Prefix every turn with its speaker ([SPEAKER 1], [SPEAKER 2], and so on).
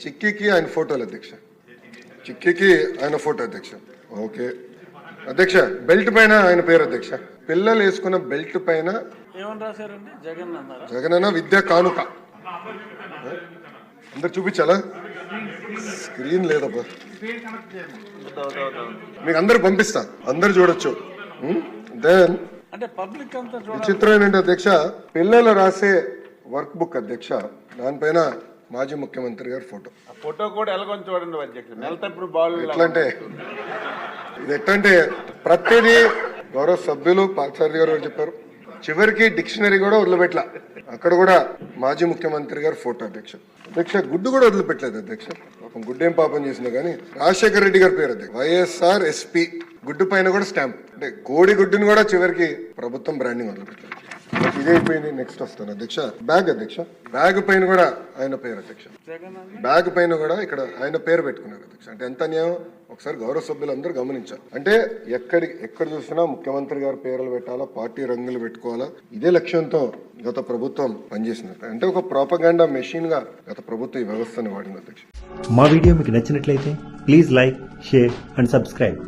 [SPEAKER 1] చిక్కీకి ఆయన ఫోటోలు అధ్యక్ష చిక్కీకి ఆయన ఫోటో అధ్యక్ష ఓకే. అధ్యక్ష బెల్ట్ పైన ఆయన పేరు అధ్యక్ష పిల్లలు వేసుకున్న బెల్ట్ పైన
[SPEAKER 2] జగన్
[SPEAKER 1] జగనన్న విద్యా కానుక. అందరు చూపించాలా? స్క్రీన్ లేదబ్బా. మీకు అందరు పంపిస్తా. అందరు చూడొచ్చు. దెన్
[SPEAKER 2] అంటే పబ్లిక్ అంతా
[SPEAKER 1] విచిత్రం ఏంటంటే అధ్యక్ష పిల్లలు రాసే వర్క్ బుక్ అధ్యక్ష దానిపైన మాజీ ముఖ్యమంత్రి గారి ఫోటో.
[SPEAKER 3] ఆ ఫోటో కూడా ఎలాగొని చూడండి అధ్యక్షుడు బాల్
[SPEAKER 1] ఎట్లంటే ఇది ఎట్లంటే ప్రతిదీ గౌరవ సభ్యులు పార్థసారథి గారు చెప్పారు. చివరికి డిక్షనరీ కూడా వదిలిపెట్టల అక్కడ కూడా మాజీ ముఖ్యమంత్రి గారు ఫోటో అధ్యక్ష. అధ్యక్ష గుడ్డు కూడా వదిలిపెట్టలేదు అధ్యక్ష. పాపం గుడ్డు పాపం చేసినా కానీ రాజశేఖర రెడ్డి గారి పేరు అధ్యక్ష. వైఎస్ఆర్ ఎస్పీ గుడ్డు పైన కూడా స్టాంప్. అంటే కోడి గుడ్డుని కూడా చివరికి ప్రభుత్వం బ్రాండింగ్ వదిలిపెట్టలేదు. అయిపోయింది నెక్స్ట్ వస్తాను. అధ్యక్ష బ్యాగ్ అధ్యక్ష. బ్యాగ్ పైన కూడా ఆయన పేరు అధ్యక్ష. బ్యాగ్ పైన కూడా ఇక్కడ ఆయన పేరు పెట్టుకున్నారు అధ్యక్ష. అంటే ఎంత న్యాయం ఒకసారి గౌరవ సభ్యులందరూ గమనించాలి. అంటే ఎక్కడి ఎక్కడ చూసినా ముఖ్యమంత్రి గారి పేర్లు పెట్టాలా పార్టీ రంగులు పెట్టుకోవాలా? ఇదే లక్ష్యంతో గత ప్రభుత్వం పనిచేసింది అంటే ఒక ప్రాపగాండా మెషిన్గా గత ప్రభుత్వం ఈ వ్యవస్థను వాడింది అధ్యక్ష.
[SPEAKER 4] మా వీడియో మీకు నచ్చినట్లయితే please like share and subscribe